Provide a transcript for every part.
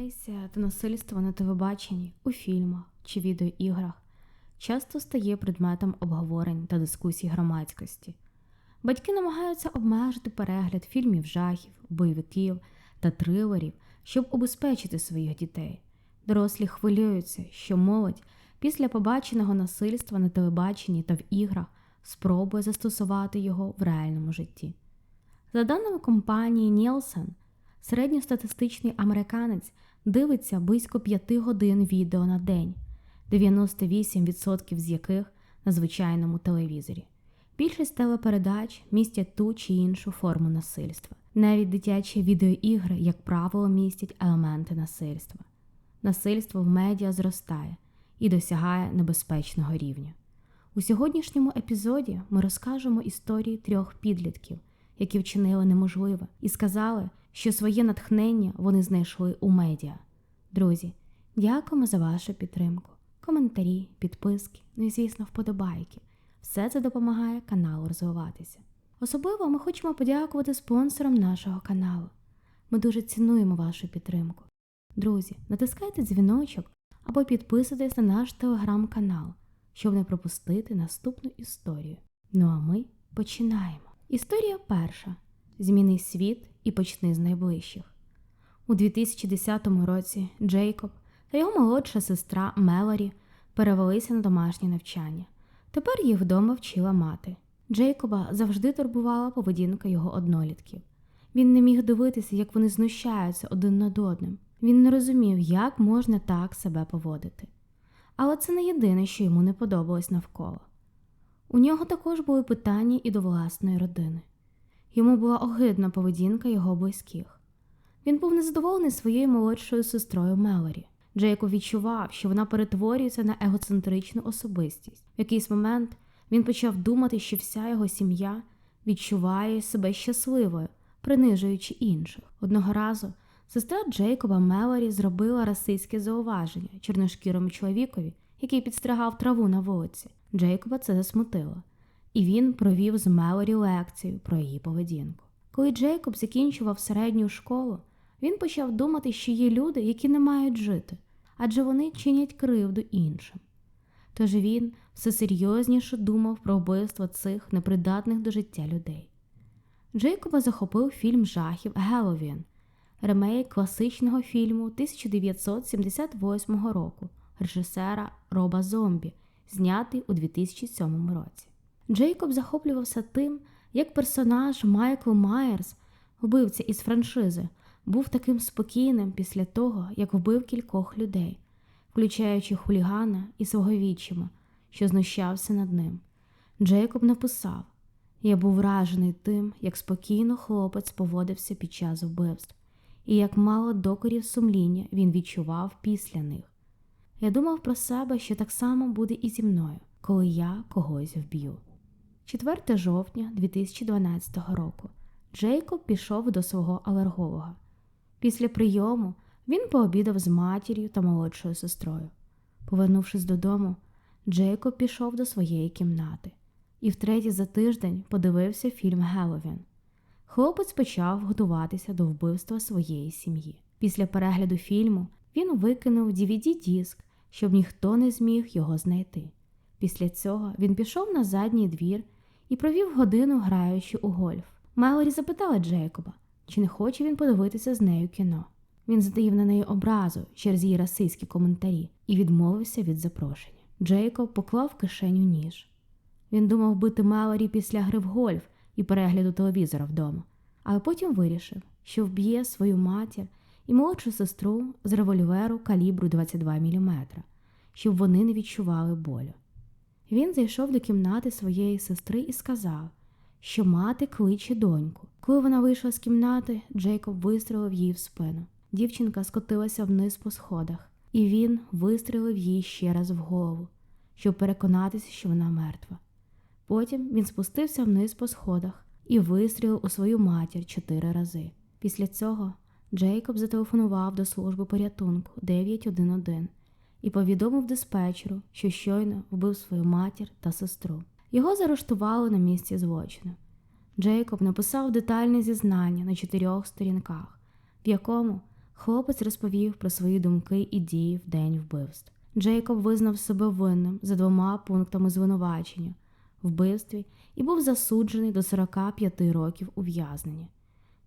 Агресія та насильство на телебаченні, у фільмах чи відеоіграх часто стає предметом обговорень та дискусій громадськості. Батьки намагаються обмежити перегляд фільмів жахів, бойовиків та трилерів, щоб убезпечити своїх дітей. Дорослі хвилюються, що молодь після побаченого насильства на телебаченні та в іграх спробує застосувати його в реальному житті. За даними компанії Nielsen, середньостатистичний американець дивиться близько 5 годин відео на день, 98% з яких на звичайному телевізорі. Більшість телепередач містять ту чи іншу форму насильства. Навіть дитячі відеоігри, як правило, містять елементи насильства. Насильство в медіа зростає і досягає небезпечного рівня. У сьогоднішньому епізоді ми розкажемо історії трьох підлітків, які вчинили неможливе, і сказали, що своє натхнення вони знайшли у медіа. Друзі, дякуємо за вашу підтримку, коментарі, підписки, ну і, звісно, вподобайки. Все це допомагає каналу розвиватися. Особливо ми хочемо подякувати спонсорам нашого каналу. Ми дуже цінуємо вашу підтримку. Друзі, натискайте дзвіночок або підписуйтесь на наш телеграм-канал, щоб не пропустити наступну історію. Ну а ми починаємо. Історія перша: Зміни світ і почни з найближчих. У 2010 році Джейкоб та його молодша сестра Мелорі перевелися на домашнє навчання. Тепер їх вдома вчила мати. Джейкоба завжди турбувала поведінка його однолітків. Він не міг дивитися, як вони знущаються один над одним. Він не розумів, як можна так себе поводити. Але це не єдине, що йому не подобалось навколо. У нього також були питання і до власної родини. Йому була огидна поведінка його близьких. Він був незадоволений своєю молодшою сестрою Мелорі. Джейкоб відчував, що вона перетворюється на егоцентричну особистість. В якийсь момент він почав думати, що вся його сім'я відчуває себе щасливою, принижуючи інших. Одного разу сестра Джейкоба Мелорі зробила расистське зауваження чорношкірому чоловікові, який підстригав траву на вулиці. Джейкоба це засмутило, і він провів з Мелорі лекцію про її поведінку. Коли Джейкоб закінчував середню школу, він почав думати, що є люди, які не мають жити, адже вони чинять кривду іншим. Тож він все серйозніше думав про вбивство цих непридатних до життя людей. Джейкоба захопив фільм жахів Геловін, ремейк класичного фільму 1978 року режисера Роба Зомбі, знятий у 2007 році. Джейкоб захоплювався тим, як персонаж Майкл Майерс, вбивця із франшизи, був таким спокійним після того, як вбив кількох людей, включаючи хулігана і свого відчима, що знущався над ним. Джейкоб написав: Я був вражений тим, як спокійно хлопець поводився під час вбивств, і як мало докорів сумління він відчував після них. Я думав про себе, що так само буде і зі мною, коли я когось вб'ю. 4 жовтня 2012 року Джейкоб пішов до свого алерголога. Після прийому він пообідав з матір'ю та молодшою сестрою. Повернувшись додому, Джейкоб пішов до своєї кімнати і втретє за тиждень подивився фільм Геловін. Хлопець почав готуватися до вбивства своєї сім'ї. Після перегляду фільму він викинув dvd диск щоб ніхто не зміг його знайти. Після цього він пішов на задній двір і провів годину, граючи у гольф. Мелорі запитала Джейкоба, чи не хоче він подивитися з нею кіно. Він задаїв на неї образу через її расистські коментарі і відмовився від запрошення. Джейкоб поклав в кишеню ніж. Він думав бити Мелорі після гри в гольф і перегляду телевізора вдома, але потім вирішив, що вб'є свою матір і молодшу сестру з револьверу калібру 22 мм, щоб вони не відчували болю. Він зайшов до кімнати своєї сестри і сказав, що мати кличе доньку. Коли вона вийшла з кімнати, Джейкоб вистрелив її в спину. Дівчинка скотилася вниз по сходах, і він вистрелив їй ще раз в голову, щоб переконатися, що вона мертва. Потім він спустився вниз по сходах і вистрілив у свою матір чотири рази. Після цього Джейкоб зателефонував до служби порятунку 911 і повідомив диспетчеру, що щойно вбив свою матір та сестру. Його заарештували на місці злочину. Джейкоб написав детальне зізнання на чотирьох сторінках, в якому Хлопець розповів про свої думки і дії в день вбивств. Джейкоб визнав себе винним за двома пунктами звинувачення вбивстві і був засуджений до 45 років ув'язнення.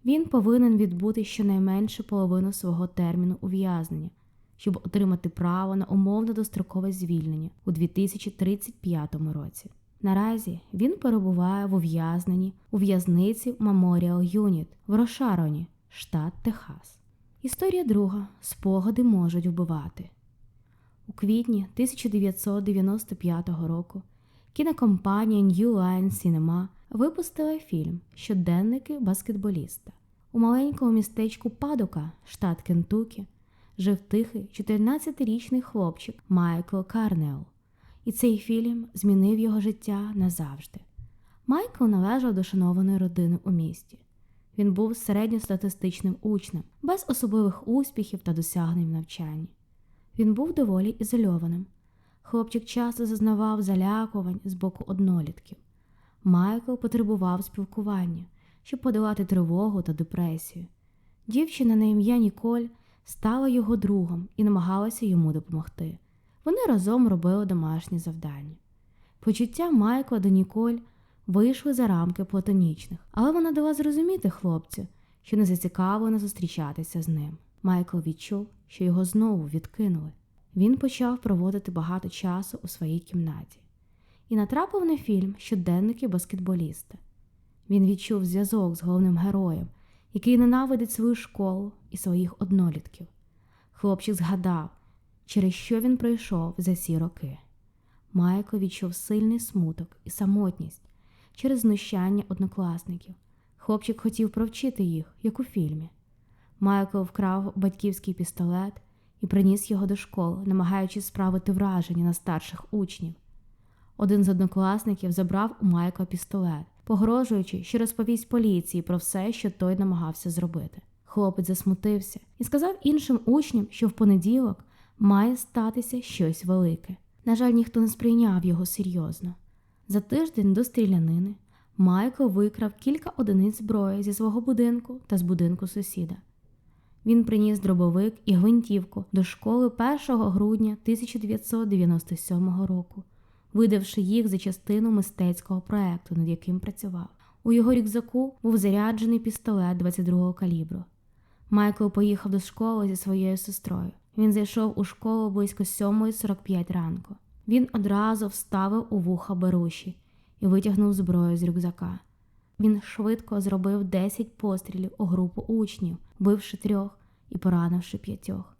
Він повинен відбути щонайменше половину свого терміну ув'язнення, щоб отримати право на умовно дострокове звільнення у 2035 році. Наразі він перебуває в ув'язненні у в'язниці Memorial Unit в Рошароні, штат Техас. Історія друга. Спогади можуть вбивати. У квітні 1995 року кінокомпанія New Line Cinema випустила фільм Щоденники баскетболіста. У маленькому містечку Падока, штат Кентукі, жив тихий 14-річний хлопчик Майкл Карнео. І цей фільм змінив його життя назавжди. Майкл належав до шанованої родини у місті. Він був середньостатистичним учнем, без особливих успіхів та досягнень в навчанні. Він був доволі ізольованим. Хлопчик часто зазнавав залякувань з боку однолітків. Майкл потребував спілкування, щоб подолати тривогу та депресію. Дівчина на ім'я Ніколь стала його другом і намагалася йому допомогти. Вони разом робили домашні завдання. Почуття Майкла до Ніколь вийшли за рамки платонічних, але вона дала зрозуміти хлопцю, що не зацікавлена зустрічатися з ним. Майкл відчув, що його знову відкинули. Він почав проводити багато часу у своїй кімнаті і натрапив на фільм Щоденники баскетболіста. Він відчув зв'язок з головним героєм, який ненавидить свою школу і своїх однолітків. Хлопчик згадав, через що він пройшов за ці роки. Майкл відчув сильний смуток і самотність через знущання однокласників. Хлопчик хотів провчити їх, як у фільмі. Майкл вкрав батьківський пістолет і приніс його до школи, намагаючись справити враження на старших учнів. Один з однокласників забрав у Майкла пістолет, погрожуючи, що розповість поліції про все, що той намагався зробити. Хлопець засмутився і сказав іншим учням, що в понеділок має статися щось велике. На жаль, ніхто не сприйняв його серйозно. За тиждень до стрілянини Майкл викрав кілька одиниць зброї зі свого будинку та з будинку сусіда. Він приніс дробовик і гвинтівку до школи 1 грудня 1997 року, видавши їх за частину мистецького проекту, над яким працював. У його рюкзаку був заряджений пістолет 22-го калібру. Майкл поїхав до школи зі своєю сестрою. Він зайшов у школу близько 7.45 ранку. Він одразу вставив у вуха беруші і витягнув зброю з рюкзака. Він швидко зробив 10 пострілів у групу учнів, бивши трьох і поранивши п'ятьох.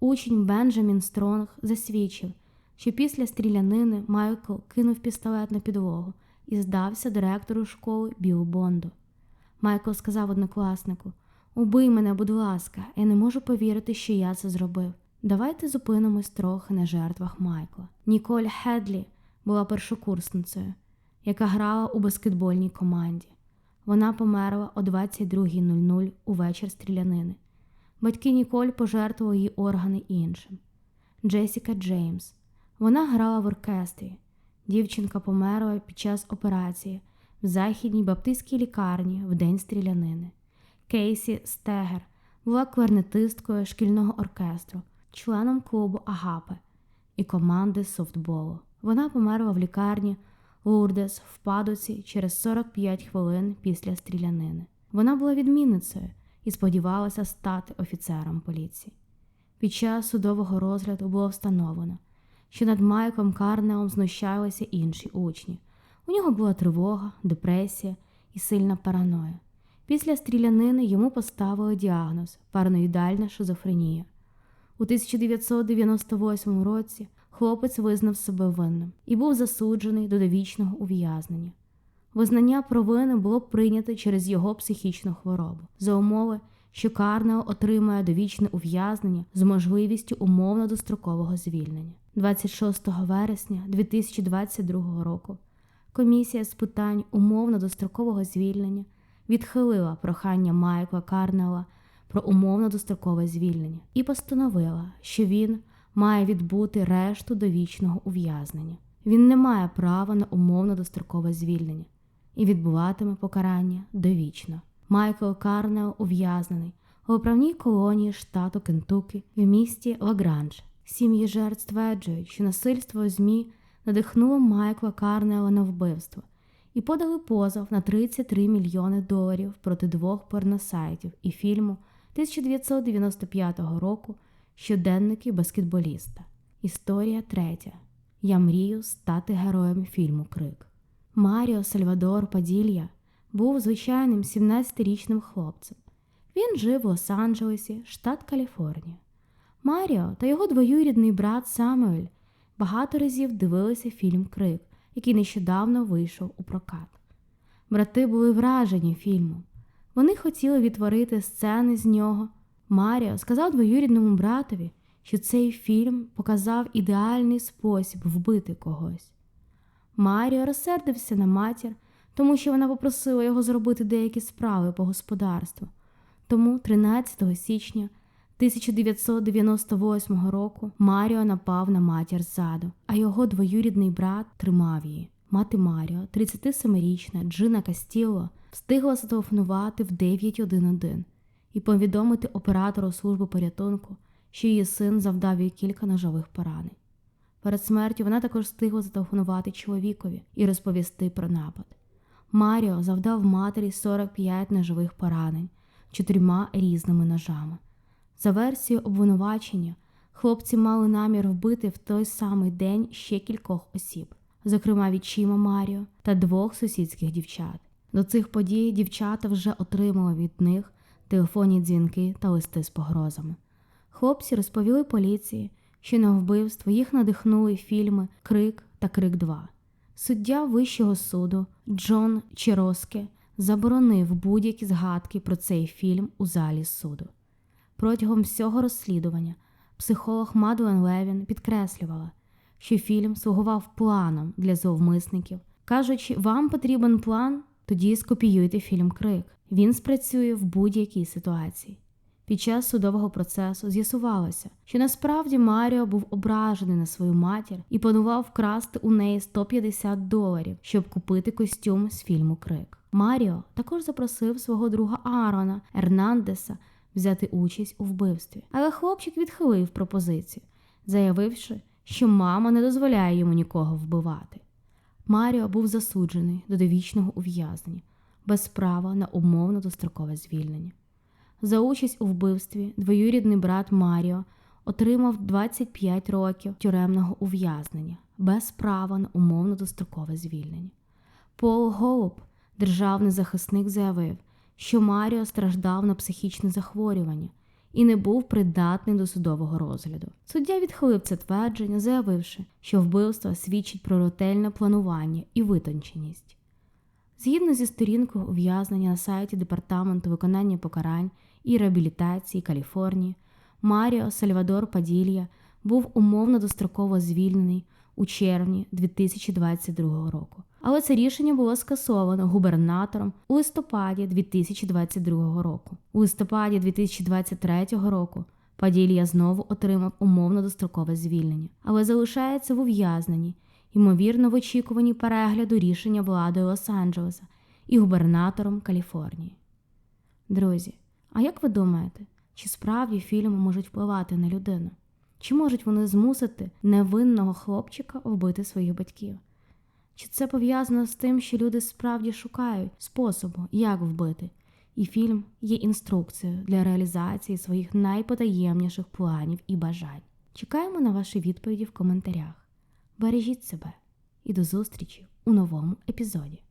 Учень Бенджамін Стронг засвідчив, що після стрілянини Майкл кинув пістолет на підлогу і здався директору школи Білу Бонду. Майкл сказав однокласнику: Убий мене, будь ласка, я не можу повірити, що я це зробив. Давайте зупинимось трохи на жертвах Майкла. Ніколь Хедлі була першокурсницею, яка грала у баскетбольній команді. Вона померла о 22.00 у вечір стрілянини. Батьки Ніколь пожертвували її органи іншим. Джесіка Джеймс. Вона грала в оркестрі. Дівчинка померла під час операції в західній баптистській лікарні в день стрілянини. Кейсі Стегер була кларнетисткою шкільного оркестру, членом клубу Агапе і команди софтболу. Вона померла в лікарні Лурдес в падуці через 45 хвилин після стрілянини. Вона була відмінницею і сподівалася стати офіцером поліції. Під час судового розгляду було встановлено, що над Майком Карнеом знущалися інші учні. У нього була тривога, депресія і сильна параноя. Після стрілянини йому поставили діагноз параноїдальна шизофренія. У 1998 році хлопець визнав себе винним і був засуджений до довічного ув'язнення. Визнання провини було прийнято через його психічну хворобу за умови, що Карнео отримає довічне ув'язнення з можливістю умовно дострокового звільнення. 26 вересня 2022 року комісія з питань умовно дострокового звільнення відхилила прохання Майкла Карнела про умовно дострокове звільнення і постановила, що він має відбути решту довічного ув'язнення. Він не має права на умовно дострокове звільнення і відбуватиме покарання довічно. Майкл Карнео ув'язнений у виправній колонії штату Кентукі в місті Лагранж. Сім'ї жертв стверджують, що насильство у ЗМІ надихнуло Майкла Карнела на вбивство і подали позов на 33 мільйони доларів проти двох порносайтів і фільму 1995 року Щоденники баскетболіста. Історія третя. Я мрію стати героєм фільму Крик. Маріо Сальвадор Паділья був звичайним 17-річним хлопцем. Він жив в Лос-Анджелесі, штат Каліфорнія. Маріо та його двоюрідний брат Самуель багато разів дивилися фільм Крик, який нещодавно вийшов у прокат. Брати були вражені фільмом. Вони хотіли відтворити сцени з нього. Маріо сказав двоюрідному братові, що цей фільм показав ідеальний спосіб вбити когось. Маріо розсердився на матір, тому що вона попросила його зробити деякі справи по господарству. Тому 13 січня 1998 року Маріо напав на матір ззаду, а його двоюрідний брат тримав її. Мати Маріо, 37-річна Джина Кастіло, встигла зателефонувати в 911 і повідомити оператору служби порятунку, що її син завдав їй кілька ножових поранень. Перед смертю вона також встигла зателефонувати чоловікові і розповісти про напад. Маріо завдав матері 45 ножових поранень чотирма різними ножами. За версією обвинувачення, хлопці мали намір вбити в той самий день ще кількох осіб, зокрема відчима Маріо та двох сусідських дівчат. До цих подій дівчата вже отримали від них телефонні дзвінки та листи з погрозами. Хлопці розповіли поліції, що на вбивство їх надихнули фільми Крик та Крик 2. Суддя Вищого суду Джон Чіроске заборонив будь-які згадки про цей фільм у залі суду. Протягом всього розслідування психолог Мадлен Левін підкреслювала, що фільм слугував планом для зловмисників, кажучи, вам потрібен план, тоді скопіюйте фільм Крик. Він спрацює в будь-якій ситуації. Під час судового процесу з'ясувалося, що насправді Маріо був ображений на свою матір і планував вкрасти у неї 150 доларів, щоб купити костюм з фільму Крик. Маріо також запросив свого друга Аарона Ернандеса взяти участь у вбивстві, але хлопчик відхилив пропозицію, заявивши, що мама не дозволяє йому нікого вбивати. Маріо був засуджений до довічного ув'язнення без права на умовно дострокове звільнення. За участь у вбивстві двоюрідний брат Маріо отримав 25 років тюремного ув'язнення без права на умовно дострокове звільнення. Пол Голуб, державний захисник, заявив, що Маріо страждав на психічне захворювання і не був придатний до судового розгляду. Суддя відхилив це твердження, заявивши, що вбивство свідчить про ретельне планування і витонченість. Згідно зі сторінкою ув'язнення на сайті Департаменту виконання покарань і реабілітації Каліфорнії, Маріо Сальвадор Паділья був умовно достроково звільнений у червні 2022 року. Але це рішення було скасовано губернатором у листопаді 2022 року. У листопаді 2023 року Паділья знову отримав умовно дострокове звільнення, але залишається в ув'язненні, ймовірно, в очікуванні перегляду рішення владою Лос-Анджелеса і губернатором Каліфорнії. Друзі, а як ви думаєте, чи справді фільми можуть впливати на людину? Чи можуть вони змусити невинного хлопчика вбити своїх батьків? Чи це пов'язано з тим, що люди справді шукають способу, як вбити, і фільм є інструкцією для реалізації своїх найпотаємніших планів і бажань? Чекаємо на ваші відповіді в коментарях. Бережіть себе і до зустрічі у новому епізоді.